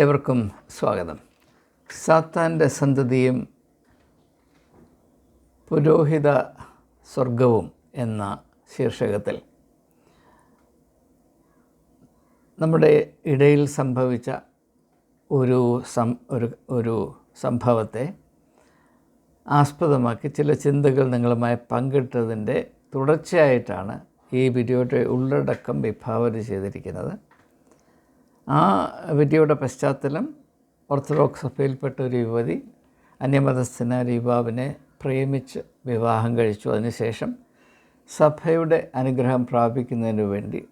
ഏവർക്കും സ്വാഗതം. സാത്താന്റെ സന്തതിയും പുരോഹിത സ്വർഗവും എന്ന ശീർഷകത്തിൽ നമ്മുടെ ഇടയിൽ സംഭവിച്ച ഒരു സം ഒരു ഒരു സംഭവത്തെ ആസ്പദമാക്കി ചില ചിന്തകൾ നിങ്ങളുമായി പങ്കിട്ടതിന്റെ തുടർച്ചയായിട്ടാണ് ഈ വീഡിയോയുടെ ഉള്ളടക്കം വിഭാവന ചെയ്തിരിക്കുന്നത്. ആ വിധിയുടെ പശ്ചാത്തലം ഓർത്തഡോക്സ് സഭയിൽപ്പെട്ട ഒരു യുവതി അന്യമതസ്ഥന യുവാവിനെ പ്രേമിച്ച് വിവാഹം കഴിച്ചു. അതിനുശേഷം സഭയുടെ അനുഗ്രഹം പ്രാപിക്കുന്നതിന് വേണ്ടി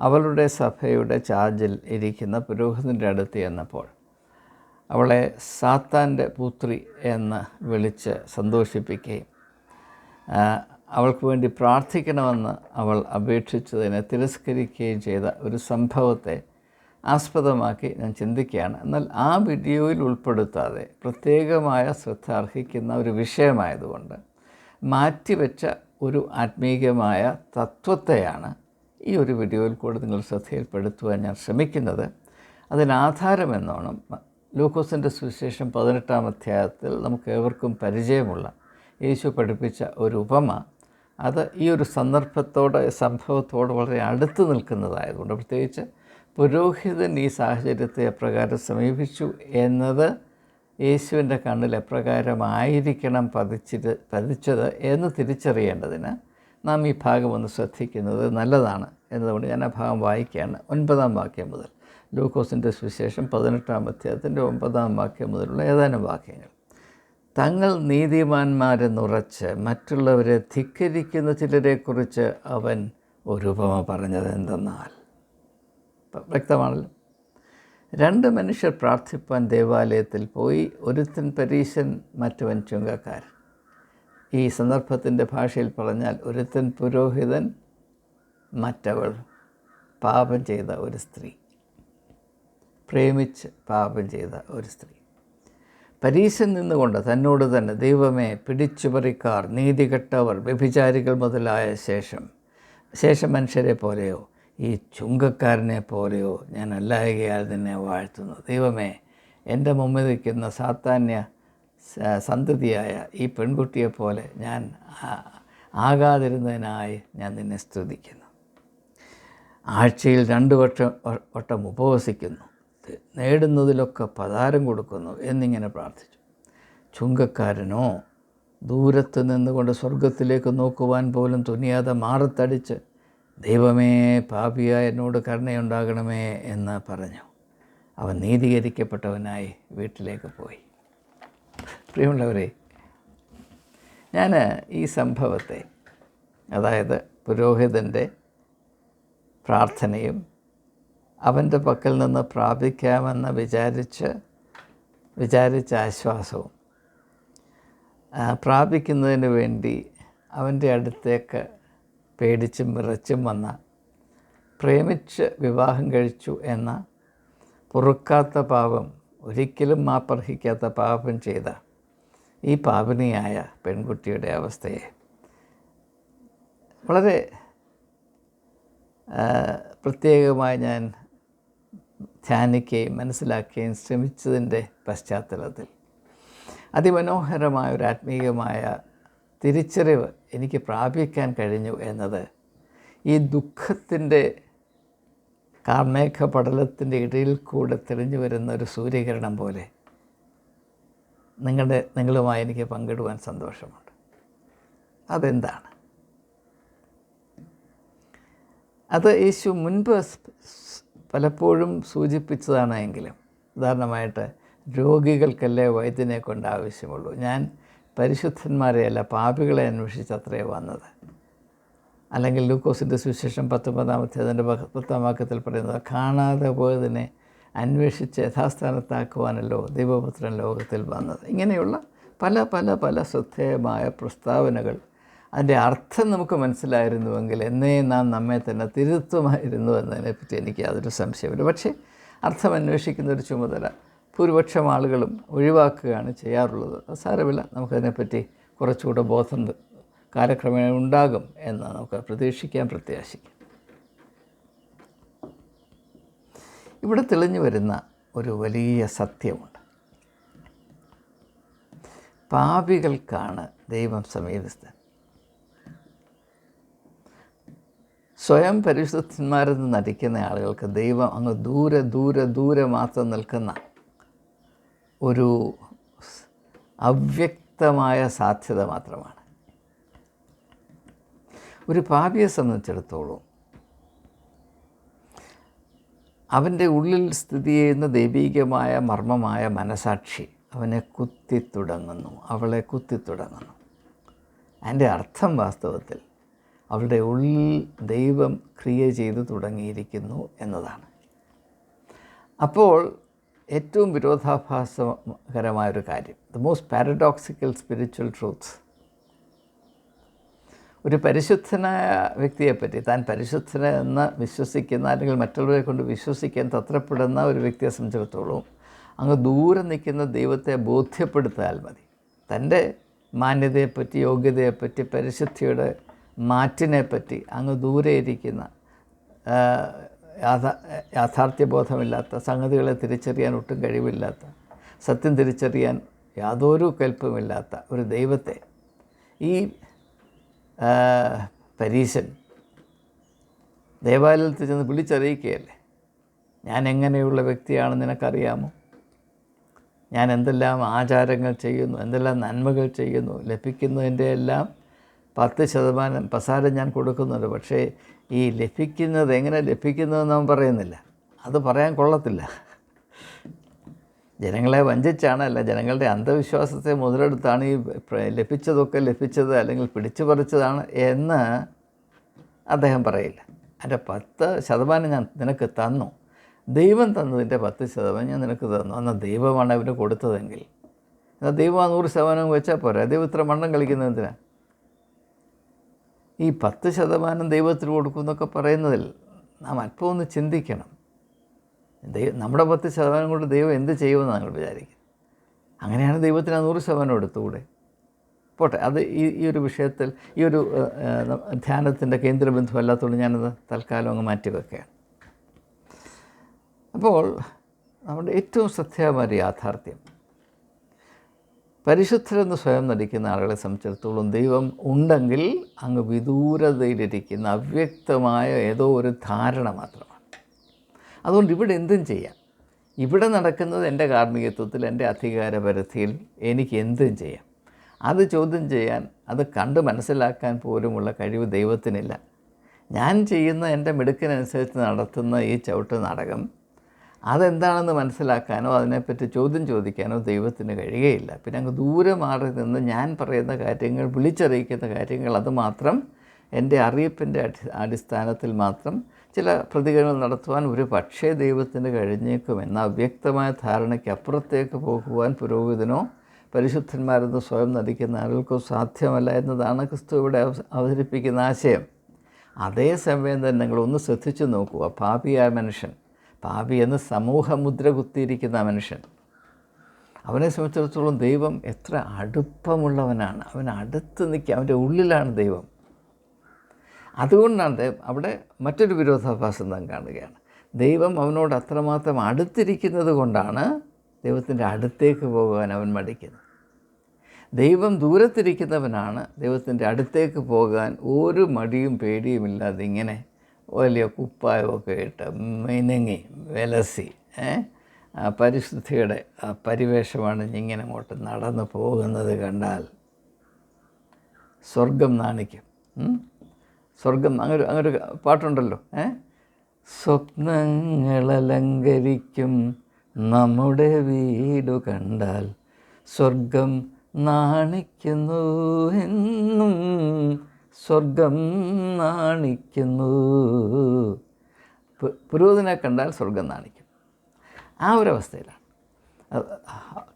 അവളുടെ സഭയുടെ ചാർജിൽ ഇരിക്കുന്ന പുരോഹിതന്റെ അടുത്ത് ചെന്നപ്പോൾ അവളെ സാത്താന്റെ പുത്രി എന്ന് വിളിച്ച് സന്തോഷിപ്പിക്കുകയും അവൾക്ക് വേണ്ടി പ്രാർത്ഥിക്കണമെന്ന് അവൾ അപേക്ഷിച്ചതിനെ തിരസ്കരിക്കുകയും ചെയ്ത ഒരു സംഭവത്തെ ആസ്പദമാക്കി ഞാൻ ചിന്തിക്കുകയാണ്. എന്നാൽ ആ വീഡിയോയിൽ ഉൾപ്പെടുത്താതെ പ്രത്യേകമായ ശ്രദ്ധ അർഹിക്കുന്ന ഒരു വിഷയമായതുകൊണ്ട് മാറ്റിവെച്ച ഒരു ആത്മീയമായ തത്വത്തെയാണ് ഈ ഒരു വീഡിയോയിൽ കൂടെ നിങ്ങൾ ശ്രദ്ധയിൽപ്പെടുത്തുവാൻ ഞാൻ ശ്രമിക്കുന്നത്. അതിനാധാരമെന്നോണം ലൂക്കോസിന്റെ സുവിശേഷം പതിനെട്ടാം അധ്യായത്തിൽ നമുക്ക് ഏവർക്കും പരിചയമുള്ള യേശു പഠിപ്പിച്ച ഒരു ഉപമ. അത് ഈ ഒരു സന്ദർഭത്തോടെ സംഭവത്തോട് വളരെ അടുത്ത് നിൽക്കുന്നതായതുകൊണ്ട് പ്രത്യേകിച്ച് പുരോഹിതൻ ഈ സാഹചര്യത്തെ എപ്രകാരം സമീപിച്ചു എന്നത് യേശുവിന്റെ കണ്ണിൽ എപ്രകാരമായിരിക്കണം പതിച്ചിട്ട് പതിച്ചത് എന്ന് തിരിച്ചറിയേണ്ടതിന് നാം ഈ ഭാഗം ഒന്ന് ശ്രദ്ധിക്കുന്നത് നല്ലതാണ് എന്നതുകൊണ്ട് ഞാൻ ആ ഭാഗം വായിക്കുകയാണ്. ഒൻപതാം വാക്യം മുതൽ. ലൂക്കോസിന്റെ സുവിശേഷം പതിനെട്ടാം അധ്യായത്തിന്റെ ഒമ്പതാം വാക്യം മുതലുള്ള ഏതാനും വാക്യങ്ങൾ. തങ്ങൾ നീതിമാന്മാരെന്നുറച്ച് മറ്റുള്ളവരെ ധിക്കരിക്കുന്ന ചിലരെക്കുറിച്ച് അവൻ ഒരു ഉപമ പറഞ്ഞത് എന്തെന്നാൽ വ്യക്തമാണല്ലോ രണ്ട് മനുഷ്യർ പ്രാർത്ഥിപ്പാൻ ദേവാലയത്തിൽ പോയി ഒരുത്തൻ പരീശൻ മറ്റവൻ ചുങ്കക്കാരൻ. ഈ സന്ദർഭത്തിന്റെ ഭാഷയിൽ പറഞ്ഞാൽ ഒരുത്തൻ പുരോഹിതൻ മറ്റവൾ പാപം ചെയ്ത ഒരു സ്ത്രീ. പ്രേമിച്ച് പാപം ചെയ്ത ഒരു സ്ത്രീ. പരീശൻ നിന്നുകൊണ്ട് തന്നോട് തന്നെ ദൈവമേ പിടിച്ചുപറിക്കാർ നീതികെട്ടവർ വ്യഭിചാരികൾ മുതലായ ശേഷം ശേഷം മനുഷ്യരെ പോലെയോ ഈ ചുങ്കക്കാരനെ പോലെയോ ഞാൻ അല്ലായകയാൽ നിന്നെ വാഴ്ത്തുന്നു. ദൈവമേ എന്റെ മുമ്പിൽ നിൽക്കുന്ന സാത്താന്യ സന്തതിയായ ഈ പെൺകുട്ടിയെപ്പോലെ ഞാൻ ആകാതിരുന്നതിനായി ഞാൻ നിന്നെ സ്തുതിക്കുന്നു. ആഴ്ചയിൽ രണ്ട് വട്ടം വട്ടം ഉപവസിക്കുന്നു. നേടുന്നതിലൊക്കെ പതാരം കൊടുക്കുന്നു എന്നിങ്ങനെ പ്രാർത്ഥിച്ചു. ചുങ്കക്കാരനോ ദൂരത്ത് നിന്നുകൊണ്ട് സ്വർഗത്തിലേക്ക് നോക്കുവാൻ പോലും തുനിയാതെ മാറത്തടിച്ച് ദൈവമേ പാപിയ എന്നോട് കരുണയുണ്ടാകണമേ എന്ന് പറഞ്ഞു. അവൻ നീതീകരിക്കപ്പെട്ടവനായി വീട്ടിലേക്ക് പോയി. പ്രിയമുള്ളവരെ ഞാൻ ഈ സംഭവത്തെ അതായത് പുരോഹിതന്റെ പ്രാർത്ഥനയും അവന്റെ പക്കൽ നിന്ന് പ്രാപിക്കാമെന്ന് വിചാരിച്ച് വിചാരിച്ച ആശ്വാസവും പ്രാപിക്കുന്നതിന് വേണ്ടി അവന്റെ അടുത്തേക്ക് പേടിച്ചും വിറച്ചും വന്ന പ്രേമിച്ച് വിവാഹം കഴിച്ചു എന്ന പൊറുക്കാത്ത പാപം ഒരിക്കലും മാപ്പർഹിക്കാത്ത പാപം ചെയ്ത ഈ പാപനിയായ പെൺകുട്ടിയുടെ അവസ്ഥയെ വളരെ പ്രത്യേകമായി ഞാൻ ധ്യാനിക്കുകയും മനസ്സിലാക്കുകയും ശ്രമിച്ചതിന്റെ പശ്ചാത്തലത്തിൽ. അതിമനോഹരമായ ഒരു ആത്മീയമായ തിരിച്ചറിവ് എനിക്ക് പ്രാപിക്കാൻ കഴിഞ്ഞു എന്നത് ഈ ദുഃഖത്തിന്റെ കാർമേഘ പടലത്തിന്റെ ഇടയിൽ കൂടെ തെളിഞ്ഞു വരുന്ന ഒരു സൂര്യകിരണം പോലെ നിങ്ങളുടെ നിങ്ങളുമായി എനിക്ക് പങ്കിടുവാൻ സന്തോഷമുണ്ട്. അതെന്താണ്? അത് യേശു മുൻപ് പലപ്പോഴും സൂചിപ്പിച്ചതാണ് എങ്കിലും ഉദാഹരണമായിട്ട് രോഗികൾക്കല്ലേ വൈദ്യനെ കൊണ്ട് ആവശ്യമുള്ളൂ. ഞാൻ പരിശുദ്ധന്മാരെയല്ല പാപികളെ അന്വേഷിച്ച് അത്രേ വന്നത്. അല്ലെങ്കിൽ ലൂക്കോസിന്റെ സുവിശേഷം പത്തൊമ്പതാമത്തെ അതിന്റെ പത്താം വാക്യത്തിൽ പറയുന്നത് കാണാതെ പോയതിനെ അന്വേഷിച്ച് യഥാസ്ഥാനത്താക്കുവാനല്ലോ ദൈവപുത്രൻ ലോകത്തിൽ വന്നത്. ഇങ്ങനെയുള്ള പല പല പല ശ്രദ്ധേയമായ പ്രസ്താവനകൾ. അതിന്റെ അർത്ഥം നമുക്ക് മനസ്സിലായിരുന്നുവെങ്കിൽ എന്നേ നാം നമ്മെ തന്നെ തിരുത്തുമായിരുന്നു എന്നതിനെപ്പറ്റി എനിക്ക് യാതൊരു സംശയമില്ല പക്ഷേ അർത്ഥം അന്വേഷിക്കുന്ന ഒരു ചുമതല ഭൂരിപക്ഷം ആളുകളും ഒഴിവാക്കുകയാണ് ചെയ്യാറുള്ളത്. സാരമില്ല നമുക്കതിനെപ്പറ്റി കുറച്ചുകൂടെ ബോധം കാലക്രമേണ ഉണ്ടാകും എന്ന് നമുക്ക് പ്രതീക്ഷിക്കാൻ പ്രത്യാശിക്കാം. ഇവിടെ തെളിഞ്ഞു വരുന്ന ഒരു വലിയ സത്യമുണ്ട്. പാപികൾക്കാണ് ദൈവം സമീപസ്ഥൻ സ്വയം പരിശുദ്ധന്മാരെന്ന് നടിക്കുന്ന ആളുകൾക്ക് ദൈവം അങ്ങ് ദൂരെ ദൂരെ ദൂരെ മാത്രം നിൽക്കുന്ന ഒരു അവ്യക്തമായ സാധ്യത മാത്രമാണ്. ഒരു പാപിയെ സംബന്ധിച്ചിടത്തോളം അവന്റെ ഉള്ളിൽ സ്ഥിതി ചെയ്യുന്ന ദൈവീകമായ മർമ്മമായ മനസാക്ഷി അവനെ കുത്തിത്തുടങ്ങുന്നു അവളെ കുത്തിത്തുടങ്ങുന്നു അതിന്റെ അർത്ഥം വാസ്തവത്തിൽ അവളുടെ ഉള്ളിൽ ദൈവം ക്രിയ ചെയ്തു തുടങ്ങിയിരിക്കുന്നു എന്നതാണ്. അപ്പോൾ ഏറ്റവും വിരോധാഭാസകരമായൊരു കാര്യം the most paradoxical spiritual truths ഒരു പരിശുദ്ധനായ വ്യക്തിയെപ്പറ്റി താൻ പരിശുദ്ധനെന്ന് വിശ്വസിക്കുന്ന അല്ലെങ്കിൽ മറ്റുള്ളവരെ കൊണ്ട് വിശ്വസിക്കാൻ തത്രപ്പെടുന്ന ഒരു വ്യക്തിയെ സംബന്ധിച്ചിടത്തോളം അങ്ങ് ദൂരെ നിൽക്കുന്ന ദൈവത്തെ ബോധ്യപ്പെടുത്താൽ മതി. തന്റെ മാന്യതയെപ്പറ്റി യോഗ്യതയെപ്പറ്റി പരിശുദ്ധിയുടെ മാറ്റിനെപ്പറ്റി അങ്ങ് ദൂരെ ഇരിക്കുന്ന യാഥാ യാഥാർത്ഥ്യബോധമില്ലാത്ത സംഗതികളെ തിരിച്ചറിയാൻ ഒട്ടും കഴിവില്ലാത്ത സത്യം തിരിച്ചറിയാൻ യാതൊരു കൽപ്പമില്ലാത്ത ഒരു ദൈവത്തെ ഈ പരീശൻ ദേവാലയത്തിൽ ചെന്ന് വിളിച്ചറിയിക്കുകയല്ലേ? ഞാൻ എങ്ങനെയുള്ള വ്യക്തിയാണെന്ന് നിനക്കറിയാമോ? ഞാൻ എന്തെല്ലാം ആചാരങ്ങൾ ചെയ്യുന്നു എന്തെല്ലാം നന്മകൾ ചെയ്യുന്നു ലഭിക്കുന്നതിന്റെ എല്ലാം പത്ത് ശതമാനം പസാരം ഞാൻ കൊടുക്കുന്നുണ്ട് പക്ഷേ ഈ ലഭിക്കുന്നത് എങ്ങനെ ലഭിക്കുന്നതെന്ന് അവൻ പറയുന്നില്ല. അത് പറയാൻ കൊള്ളത്തില്ല. ജനങ്ങളെ വഞ്ചിച്ചാണല്ല ജനങ്ങളുടെ അന്ധവിശ്വാസത്തെ മുതലെടുത്താണ് ഈ ലഭിച്ചതൊക്കെ ലഭിച്ചത് അല്ലെങ്കിൽ പിടിച്ചു പറിച്ചതാണ് എന്ന് അദ്ദേഹം പറയില്ല. എന്റെ പത്ത് ശതമാനം ഞാൻ നിനക്ക് തന്നു. ദൈവം തന്നതിന്റെ പത്ത് ശതമാനം ഞാൻ നിനക്ക് തന്നു. എന്നാൽ ദൈവമാണ് അവന് കൊടുത്തതെങ്കിൽ. എന്നാൽ ദൈവം ആ നൂറ് ശതമാനം വെച്ചാൽ പോരാ? ദൈവം ഇത്ര മണ്ണം കളിക്കുന്നത് എന്തിനാ? ഈ പത്ത് ശതമാനം ദൈവത്തിന് കൊടുക്കുമെന്നൊക്കെ പറയുന്നതിൽ നാം അല്പം ഒന്ന് ചിന്തിക്കണം. ദൈവം നമ്മുടെ പത്ത് ശതമാനം കൊണ്ട് ദൈവം എന്ത് ചെയ്യുമെന്ന് ഞങ്ങൾ വിചാരിക്കും അങ്ങനെയാണ് ദൈവത്തിന് ആ നൂറ് ശതമാനം എടുത്തുകൂടെ? പോട്ടെ അത് ഈ ഈ ഒരു വിഷയത്തിൽ ഈ ഒരു ധ്യാനത്തിന്റെ കേന്ദ്രബിന്ദു അല്ലാത്തതുകൊണ്ട് ഞാനത് തൽക്കാലം അങ്ങ് മാറ്റി വെക്കുകയാണ് അപ്പോൾ നമ്മുടെ ഏറ്റവും ശ്രദ്ധേയമായ യാഥാർത്ഥ്യം പരിശുദ്ധരെന്ന് സ്വയം നടിക്കുന്ന ആളുകളെ സംബന്ധിച്ചിടത്തോളം ദൈവം ഉണ്ടെങ്കിൽ അങ്ങ് വിദൂരതയിലിരിക്കുന്ന അവ്യക്തമായ ഏതോ ഒരു ധാരണ മാത്രമാണ്. അതുകൊണ്ട് ഇവിടെ എന്തും ചെയ്യാം. ഇവിടെ നടക്കുന്നത് എന്റെ കാർമ്മികത്വത്തിൽ എന്റെ അധികാരപരിധിയിൽ എനിക്ക് എന്തും ചെയ്യാം. അത് ചോദ്യം ചെയ്യാൻ അത് കണ്ട് മനസ്സിലാക്കാൻ പോലുമുള്ള കഴിവ് ദൈവത്തിനില്ല. ഞാൻ ചെയ്യുന്ന എന്റെ മിടുക്കിനനുസരിച്ച് നടത്തുന്ന ഈ ചവിട്ട് നാടകം അതെന്താണെന്ന് മനസ്സിലാക്കാനോ അതിനെപ്പറ്റി ചോദ്യം ചോദിക്കാനോ ദൈവത്തിന് കഴിയുകയില്ല. പിന്നെ അങ്ങ് ദൂരെ മാറി നിന്ന് ഞാൻ പറയുന്ന കാര്യങ്ങൾ വിളിച്ചറിയിക്കുന്ന കാര്യങ്ങൾ അതുമാത്രം എന്റെ അറിയിപ്പിന്റെ അടിസ്ഥാനത്തിൽ മാത്രം ചില പ്രതികരണങ്ങൾ നടത്തുവാൻ ഒരു പക്ഷേ ദൈവത്തിന് കഴിഞ്ഞേക്കും എന്ന അവ്യക്തമായ ധാരണയ്ക്ക് അപ്പുറത്തേക്ക് പോകുവാൻ പുരോഹിതനോ പരിശുദ്ധന്മാരെന്ന് സ്വയം നടിക്കുന്ന ആളുകൾക്കോ സാധ്യമല്ല എന്നതാണ് ക്രിസ്തു ഇവിടെ അവതരിപ്പിക്കുന്ന ആശയം. അതേസമയം തന്നെ നിങ്ങളൊന്ന് ശ്രദ്ധിച്ചു നോക്കുക. പാപിയായ മനുഷ്യൻ പാപി എന്ന് സമൂഹമുദ്ര കുത്തിയിരിക്കുന്ന മനുഷ്യൻ. അവനെ സംബന്ധിച്ചിടത്തോളം ദൈവം എത്ര അടുപ്പമുള്ളവനാണ്. അവൻ അടുത്ത് നിൽക്കുക അവന്റെ ഉള്ളിലാണ് ദൈവം. അതുകൊണ്ടാണ് അവിടെ മറ്റൊരു വിരോധാഭാസം നാം കാണുകയാണ്. ദൈവം അവനോട് അത്രമാത്രം അടുത്തിരിക്കുന്നത് കൊണ്ടാണ് ദൈവത്തിന്റെ അടുത്തേക്ക് പോകാൻ അവൻ മടിക്കുന്നത്. ദൈവം ദൂരത്തിരിക്കുന്നവനാണ് ദൈവത്തിന്റെ അടുത്തേക്ക് പോകാൻ ഒരു മടിയും പേടിയുമില്ലാതെ ഇങ്ങനെ വലിയ കുപ്പായമൊക്കെ ഇട്ട് മിനുങ്ങി വിലസി ആ പരിശുദ്ധിയുടെ ആ പരിവേഷമാണ് ഇങ്ങനെ അങ്ങോട്ട് നടന്നു പോകുന്നത് കണ്ടാൽ. സ്വർഗം നാണിക്കും. സ്വർഗം അങ്ങനെ അങ്ങനെ പാട്ടുണ്ടല്ലോ ഏ? സ്വപ്നങ്ങളലങ്കരിക്കും നമ്മുടെ വീടു കണ്ടാൽ. സ്വർഗം നാണിക്കുന്നു എന്നും സ്വർഗം നാണിക്കുന്നു. പുരോഹിതനെ കണ്ടാൽ സ്വർഗം നാണിക്കും. ആ ഒരു അവസ്ഥയിലാണ്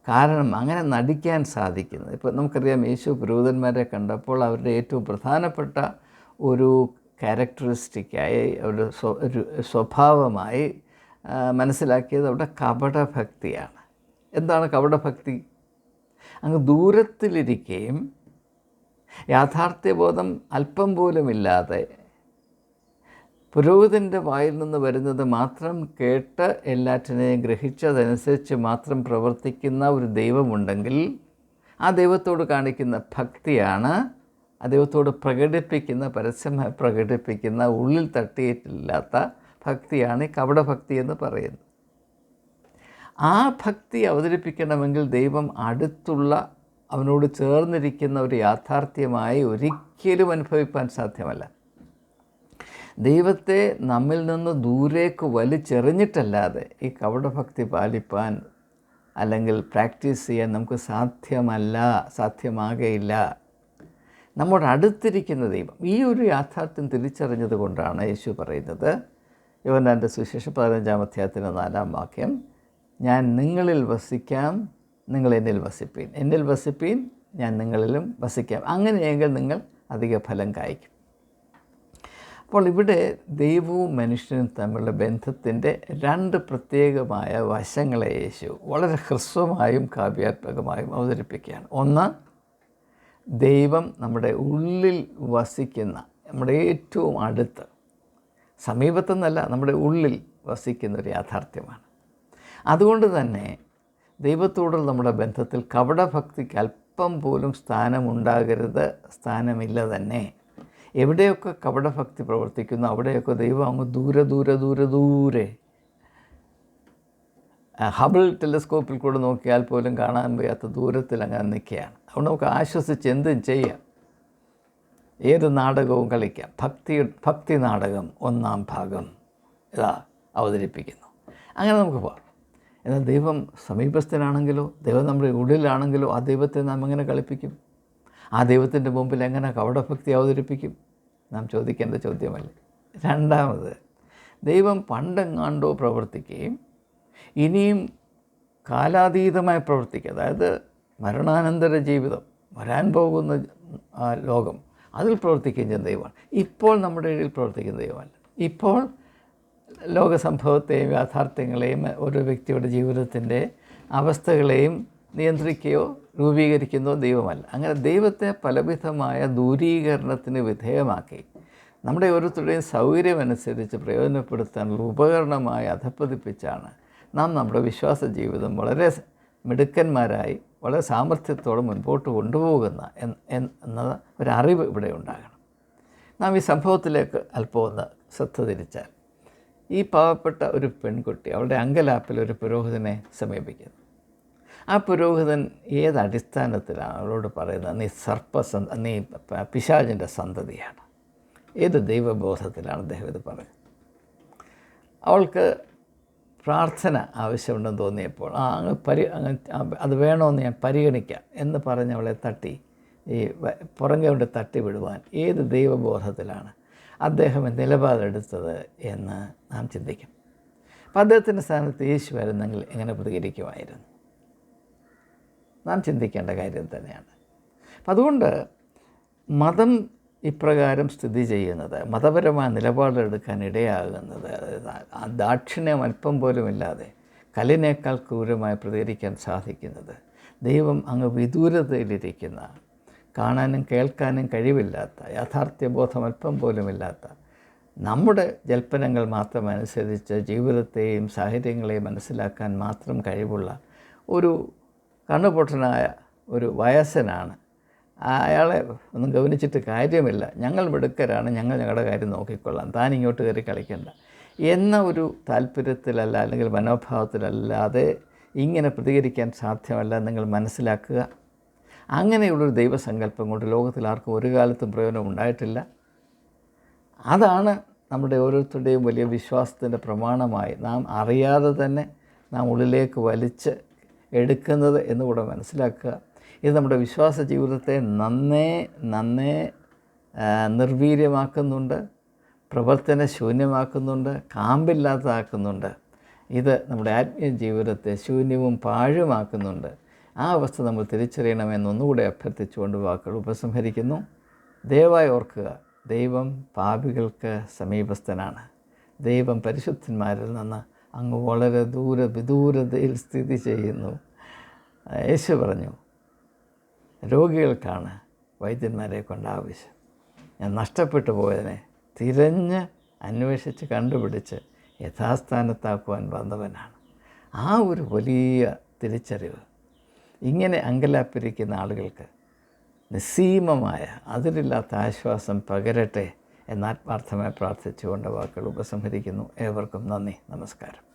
കാരണം അങ്ങനെ നടിക്കാൻ സാധിക്കുന്നത്. ഇപ്പോൾ നമുക്കറിയാം യേശു പുരോഹിതന്മാരെ കണ്ടപ്പോൾ അവരുടെ ഏറ്റവും പ്രധാനപ്പെട്ട ഒരു ക്യാരക്ടറിസ്റ്റിക്കായി അവരുടെ ഒരു സ്വഭാവമായി മനസ്സിലാക്കിയത് അവിടെ കപടഭക്തിയാണ്. എന്താണ് കപടഭക്തി? അങ്ങ് ദൂരത്തിലിരിക്കുകയും യാഥാർത്ഥ്യബോധം അല്പം പോലുമില്ലാതെ പുരോഹിതന്റെ വായിൽ നിന്ന് വരുന്നത് മാത്രം കേട്ട് എല്ലാറ്റിനെയും ഗ്രഹിച്ചതനുസരിച്ച് മാത്രം പ്രവർത്തിക്കുന്ന ഒരു ദൈവമുണ്ടെങ്കിൽ ആ ദൈവത്തോട് കാണിക്കുന്ന ഭക്തിയാണ് ആ ദൈവത്തോട് പ്രകടിപ്പിക്കുന്ന പരസ്യമായി പ്രകടിപ്പിക്കുന്ന ഉള്ളിൽ തട്ടിയിട്ടില്ലാത്ത ഭക്തിയാണ് ഈ കപടഭക്തി എന്ന് പറയുന്നത്. ആ ഭക്തി അവതരിപ്പിക്കണമെങ്കിൽ ദൈവം അടുത്തുള്ള അവനോട് ചേർന്നിരിക്കുന്ന ഒരു യാഥാർത്ഥ്യമായി ഒരിക്കലും അനുഭവിക്കാൻ സാധ്യമല്ല. ദൈവത്തെ നമ്മിൽ നിന്ന് ദൂരേക്ക് വലിച്ചെറിഞ്ഞിട്ടല്ലാതെ ഈ കവടഭക്തി പാലിപ്പാൻ അല്ലെങ്കിൽ പ്രാക്ടീസ് ചെയ്യാൻ നമുക്ക് സാധ്യമല്ല സാധ്യമാകയില്ല. നമ്മുടെ അടുത്തിരിക്കുന്ന ദൈവം ഈ ഒരു യാഥാർത്ഥ്യം തിരിച്ചറിഞ്ഞത് കൊണ്ടാണ് യേശു പറയുന്നത്. യോനാന്റെ സുശേഷ പതിനഞ്ചാം അധ്യായത്തിന്റെ നാലാം വാക്യം ഞാൻ നിങ്ങളിൽ വസിക്കാം നിങ്ങൾ എന്നിൽ വസിപ്പീൻ. എന്നിൽ വസിപ്പീൻ ഞാൻ നിങ്ങളിലും വസിക്കാം. അങ്ങനെയെങ്കിൽ നിങ്ങൾ അധിക ഫലം കായ്ക്കും. അപ്പോൾ ഇവിടെ ദൈവവും മനുഷ്യനും തമ്മിലുള്ള ബന്ധത്തിന്റെ രണ്ട് പ്രത്യേകമായ വശങ്ങളെ യേശു വളരെ ഹ്രസ്വമായും കാവ്യാത്മകമായും അവതരിപ്പിക്കുകയാണ്. ഒന്ന് ദൈവം നമ്മുടെ ഉള്ളിൽ വസിക്കുന്ന നമ്മുടെ ഏറ്റവും അടുത്ത് സമീപത്തെന്നല്ല നമ്മുടെ ഉള്ളിൽ വസിക്കുന്ന ഒരു യാഥാർത്ഥ്യമാണ്. അതുകൊണ്ട് തന്നെ ദൈവത്തോടുള്ള നമ്മുടെ ബന്ധത്തിൽ കപടഭക്തിക്ക് അല്പം പോലും സ്ഥാനമുണ്ടാകരുത് സ്ഥാനമില്ല തന്നെ. എവിടെയൊക്കെ കപടഭക്തി പ്രവർത്തിക്കുന്നു അവിടെയൊക്കെ ദൈവം അങ്ങ് ദൂരെ ദൂരെ ദൂരെ ദൂരെ. ഹബിൾ ടെലിസ്കോപ്പിൽ കൂടെ നോക്കിയാൽ പോലും കാണാൻ വയ്യാത്ത ദൂരത്തിൽ അങ്ങനെ നിൽക്കുകയാണ്. അതുകൊണ്ട് നമുക്ക് ആശ്വസിച്ച് എന്തും ചെയ്യാം. ഏത് നാടകവും കളിക്കാം. ഭക്തി ഭക്തി നാടകം ഒന്നാം ഭാഗം ഇതാ അവതരിപ്പിക്കുന്നു. അങ്ങനെ നമുക്ക് പോകാം എന്നാൽ ദൈവം സമീപസ്ഥനാണെങ്കിലോ ദൈവം നമ്മുടെ ഉള്ളിലാണെങ്കിലോ ആ ദൈവത്തെ നാം എങ്ങനെ കളിപ്പിക്കും? ആ ദൈവത്തിന്റെ മുമ്പിൽ എങ്ങനെ കവടഭക്തി അവതരിപ്പിക്കും? നാം ചോദിക്കേണ്ട ചോദ്യമല്ല? രണ്ടാമത് ദൈവം പണ്ടെങ്ങാണ്ടോ പ്രവർത്തിക്കുകയും ഇനിയും കാലാതീതമായി പ്രവർത്തിക്കുക. അതായത് മരണാനന്തര ജീവിതം വരാൻ പോകുന്ന ലോകം അതിൽ പ്രവർത്തിക്കുകയും ചെയ്യുന്ന ദൈവമാണ്. ഇപ്പോൾ നമ്മുടെ ഇടയിൽ പ്രവർത്തിക്കുന്ന ദൈവമല്ല. ഇപ്പോൾ ലോകസംഭവത്തെയും യാഥാർത്ഥ്യങ്ങളെയും ഒരു വ്യക്തിയുടെ ജീവിതത്തിന്റെ അവസ്ഥകളെയും നിയന്ത്രിക്കുകയോ രൂപീകരിക്കുന്നതോ ദൈവമല്ല. അങ്ങനെ ദൈവത്തെ പലവിധമായ ദൂരീകരണത്തിന് വിധേയമാക്കി. നമ്മുടെ ഓരോരുത്തരുടെയും സൗകര്യമനുസരിച്ച് പ്രയോജനപ്പെടുത്താനുള്ള ഉപകരണമായി അധപ്പതിപ്പിച്ചാണ് നാം നമ്മുടെ വിശ്വാസ ജീവിതം വളരെ മിടുക്കന്മാരായി വളരെ സാമർഥ്യത്തോടെ മുൻപോട്ട് കൊണ്ടുപോകുന്ന എന്ന ഒരറിവ് ഇവിടെ ഉണ്ടാകണം. നാം ഈ സംഭവത്തിലേക്ക് അല്പം ഒന്ന് ശ്രദ്ധ തിരിച്ചാൽ ഈ പാവപ്പെട്ട ഒരു പെൺകുട്ടി അവളുടെ അങ്കലാപ്പിൽ ഒരു പുരോഹിതനെ സമീപിക്കുന്നു. ആ പുരോഹിതൻ ഏത് അടിസ്ഥാനത്തിലാണ് അവളോട് പറയുന്നത്? നീ സർപ്പസന്ത നീ പിശാചിന്റെ സന്തതിയാണ്. ഏത് ദൈവബോധത്തിലാണ് അദ്ദേഹം ഇത് പറയുന്നത്? അവൾക്ക് പ്രാർത്ഥന ആവശ്യമുണ്ടെന്ന് തോന്നിയപ്പോൾ ആ അങ്ങ് പരി അത് വേണമെന്ന് ഞാൻ പരിഗണിക്കാം എന്ന് പറഞ്ഞ് അവളെ തട്ടി ഈ പുറങ്ങെ കൊണ്ട് തട്ടി വിടുവാൻ ഏത് ദൈവബോധത്തിലാണ് അദ്ദേഹം നിലപാടെടുത്തത് എന്ന് നാം ചിന്തിക്കും. അപ്പം അദ്ദേഹത്തിന്റെ സ്ഥാനത്ത് യേശു വരുന്നെങ്കിൽ എങ്ങനെ പ്രതികരിക്കുമായിരുന്നു? നാം ചിന്തിക്കേണ്ട കാര്യം തന്നെയാണ്. അപ്പം അതുകൊണ്ട് മതം ഇപ്രകാരം സ്ഥിതി ചെയ്യുന്നത് മതപരമായ നിലപാടെടുക്കാൻ ഇടയാകുന്നത് ദാക്ഷിണ്യം അല്പം പോലുമില്ലാതെ കല്ലിനേക്കാൾ ക്രൂരമായി പ്രതികരിക്കാൻ സാധിക്കുന്നത് ദൈവം അങ്ങ് വിദൂരതയിലിരിക്കുന്ന കാണാനും കേൾക്കാനും കഴിവില്ലാത്ത യാഥാർത്ഥ്യബോധം അല്പം പോലുമില്ലാത്ത നമ്മുടെ ജൽപ്പനങ്ങൾ മാത്രം അനുസരിച്ച് ജീവിതത്തെയും സാഹചര്യങ്ങളെയും മനസ്സിലാക്കാൻ മാത്രം കഴിവുള്ള ഒരു കണ്ണുപൊട്ടനായ ഒരു വയസ്സനാണ്. അയാളെ ഒന്നും ഗവനിച്ചിട്ട് കാര്യമില്ല. ഞങ്ങൾ മിടുക്കരാണ്. ഞങ്ങൾ ഞങ്ങളുടെ കാര്യം നോക്കിക്കൊള്ളാം. താൻ ഇങ്ങോട്ട് കയറി കളിക്കണ്ട. എന്ന ഒരു താല്പര്യത്തിലല്ല അല്ലെങ്കിൽ മനോഭാവത്തിലല്ലാതെ ഇങ്ങനെ പ്രതികരിക്കാൻ സാധ്യമല്ല നിങ്ങൾ മനസ്സിലാക്കുക. അങ്ങനെയുള്ളൊരു ദൈവസങ്കല്പം കൊണ്ട് ലോകത്തിൽ ആർക്കും ഒരു കാലത്തും പ്രയോജനം ഉണ്ടായിട്ടില്ല. അതാണ് നമ്മുടെ ഓരോരുത്തരുടെയും വലിയ വിശ്വാസത്തിന്റെ പ്രമാണമായി നാം അറിയാതെ തന്നെ നാം ഉള്ളിലേക്ക് വലിച്ച് എടുക്കുന്നത് എന്നുകൂടെ മനസ്സിലാക്കുക. ഇത് നമ്മുടെ വിശ്വാസ ജീവിതത്തെ നന്നേ നന്നേ നിർവീര്യമാക്കുന്നുണ്ട് പ്രവർത്തന ശൂന്യമാക്കുന്നുണ്ട് കാമ്പില്ലാത്തതാക്കുന്നുണ്ട്. ഇത് നമ്മുടെ ആത്മീയ ജീവിതത്തെ ശൂന്യവും പാഴുമാക്കുന്നുണ്ട്. ആ അവസ്ഥ നമ്മൾ തിരിച്ചറിയണമെന്നൊന്നുകൂടെ അഭ്യർത്ഥിച്ചുകൊണ്ട് വാക്കുകൾ ഉപസംഹരിക്കുന്നു. ദയവായി ഓർക്കുക ദൈവം പാപികൾക്ക് സമീപസ്ഥനാണ്. ദൈവം പരിശുദ്ധന്മാരിൽ നിന്ന് അങ്ങ് വളരെ ദൂര വിദൂരതയിൽ സ്ഥിതി ചെയ്യുന്നു. യേശു പറഞ്ഞു രോഗികൾക്കാണ് വൈദ്യന്മാരെ കൊണ്ട് ആവശ്യം. ഞാൻ നഷ്ടപ്പെട്ടു പോയതിനെ തിരഞ്ഞ് അന്വേഷിച്ച് കണ്ടുപിടിച്ച് യഥാസ്ഥാനത്താക്കുവാൻ വന്നവനാണ്. ആ ഒരു വലിയ തിരിച്ചറിവ് ഇങ്ങനെ അങ്കലാപ്പിരിക്കുന്ന ആളുകൾക്ക് നിസ്സീമമായ അതിരില്ലാത്ത ആശ്വാസം പകരട്ടെ എന്നാത്മാർത്ഥമായി പ്രാർത്ഥിച്ചുകൊണ്ട് വാക്കുകൾ ഉപസംഹരിക്കുന്നു. ഏവർക്കും നന്ദി. നമസ്കാരം.